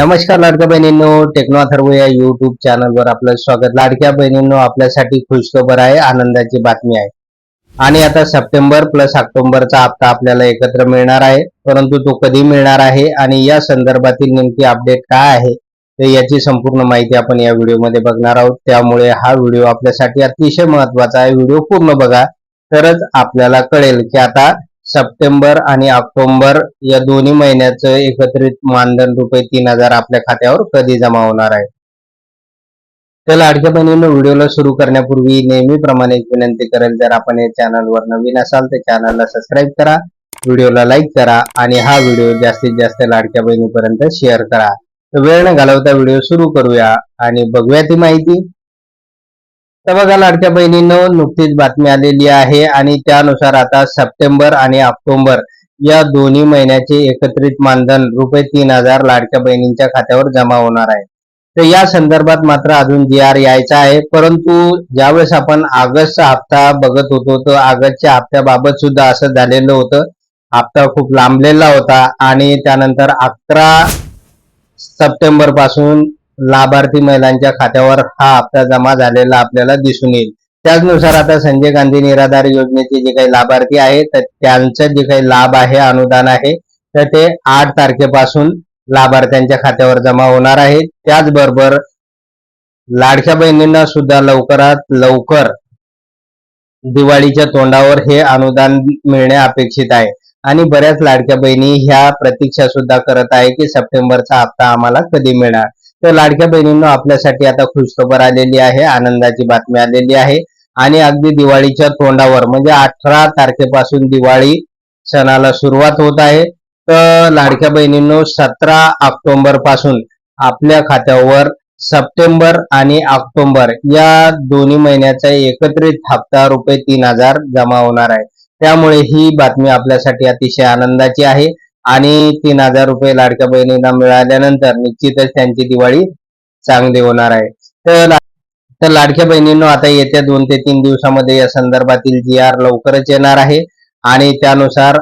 नमस्कार लाडक्या बहिणींनो टेक्नो अथर्व या युट्यूब चॅनलवर आपलं स्वागत. लाडक्या बहिणींनो आपल्यासाठी खुशखबर आहे आनंदाची बातमी आहे. आणि आता सप्टेंबर प्लस ऑक्टोबरचा हप्ता आपल्याला एकत्र मिळणार आहे परंतु तो कधी मिळणार आहे आणि या संदर्भातील नेमकी अपडेट काय आहे तर याची संपूर्ण माहिती आपण या व्हिडिओमध्ये बघणार आहोत. त्यामुळे हा व्हिडिओ आपल्यासाठी अतिशय महत्त्वाचा आहे. व्हिडिओ पूर्ण बघा तरच आपल्याला कळेल की आता सप्टेंबर आणि ऑक्टोबर या दोन्ही महिन्याचं एकत्रित मानधन रुपये तीन हजार आपल्या खात्यावर कधी जमा होणार आहे? तर लाडक्या बहिणीनं व्हिडिओला सुरू करण्यापूर्वी नेहमीप्रमाणे एक विनंती करेल जर आपण या चॅनलवर नवीन असाल तर चॅनलला सबस्क्राईब करा व्हिडिओला लाईक करा आणि हा व्हिडिओ जास्तीत जास्त लाडक्या बहिणीपर्यंत शेअर करा. तर वेळ न घालवता व्हिडिओ सुरू करूया आणि बघूया ती माहिती. तर बघा लाडक्या बहिणीनं नुकतीच बातमी आलेली आहे आणि त्यानुसार आता सप्टेंबर आणि ऑक्टोबर या दोन्ही महिन्याचे एकत्रित मानधन रुपये तीन हजार लाडक्या बहिणींच्या खात्यावर जमा होणार आहे. तर या संदर्भात मात्र अजून जी आर यायचा आहे परंतु ज्यावेळेस आपण ऑगस्टचा हप्ता बघत होतो तर ऑगस्टच्या हप्त्याबाबत सुद्धा असं झालेलं होतं. हप्ता खूप लांबलेला होता आणि त्यानंतर अकरा सप्टेंबरपासून लाभार्थी महिलांच्या खात्यावर हा हप्ता जमा झालेला आपल्याला दिसून येईल. त्याचनुसार आता संजय गांधी निराधार योजनेचे जे काही लाभार्थी आहेत तर त्यांचं जे काही लाभ आहे अनुदान आहे तर ते आठ तारखेपासून लाभार्थ्यांच्या खात्यावर जमा होणार आहे. त्याचबरोबर लाडक्या बहिणींना सुद्धा लवकरात लवकर दिवाळीच्या तोंडावर हे अनुदान मिळणे अपेक्षित आहे. आणि बऱ्याच लाडक्या बहिणी ह्या प्रतीक्षा सुद्धा करत आहे की सप्टेंबरचा हप्ता आम्हाला कधी मिळणार? तर लाडक्या बहिणींनो आपल्यासाठी आता खुशखबर आलेली आहे आनंदाची बातमी आलेली आहे. आणि अगदी दिवाळीच्या तोंडावर म्हणजे अठरा तारखेपासून दिवाळी सणाला सुरुवात होत आहे. तर लाडक्या बहिणींनो सतरा ऑक्टोबरपासून आपल्या खात्यावर सप्टेंबर आणि ऑक्टोबर या दोन्ही महिन्याचा एकत्रित हप्ता रुपये तीन हजार जमा होणार आहे. त्यामुळे ही बातमी आपल्यासाठी अतिशय आनंदाची आहे. आणि तीन हजार रुपये लाडक्या बहिणींना मिळाल्यानंतर निश्चितच त्यांची दिवाळी चांगली होणार आहे. तर तर लाडक्या बहिणींनो आता येत्या दोन ते तीन दिवसामध्ये या संदर्भातील जी आर लवकरच येणार आहे आणि त्यानुसार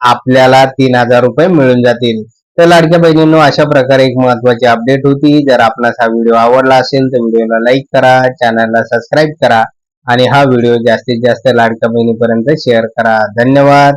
आपल्याला तीन हजार रुपये मिळून जातील. तर लाडक्या बहिणींनो अशा प्रकारे एक महत्वाची अपडेट होती. जर आपणास हा व्हिडिओ आवडला असेल तर व्हिडिओला लाईक करा चॅनलला सबस्क्राईब करा आणि हा व्हिडिओ जास्तीत जास्त लाडक्या बहिणीपर्यंत शेअर करा. धन्यवाद.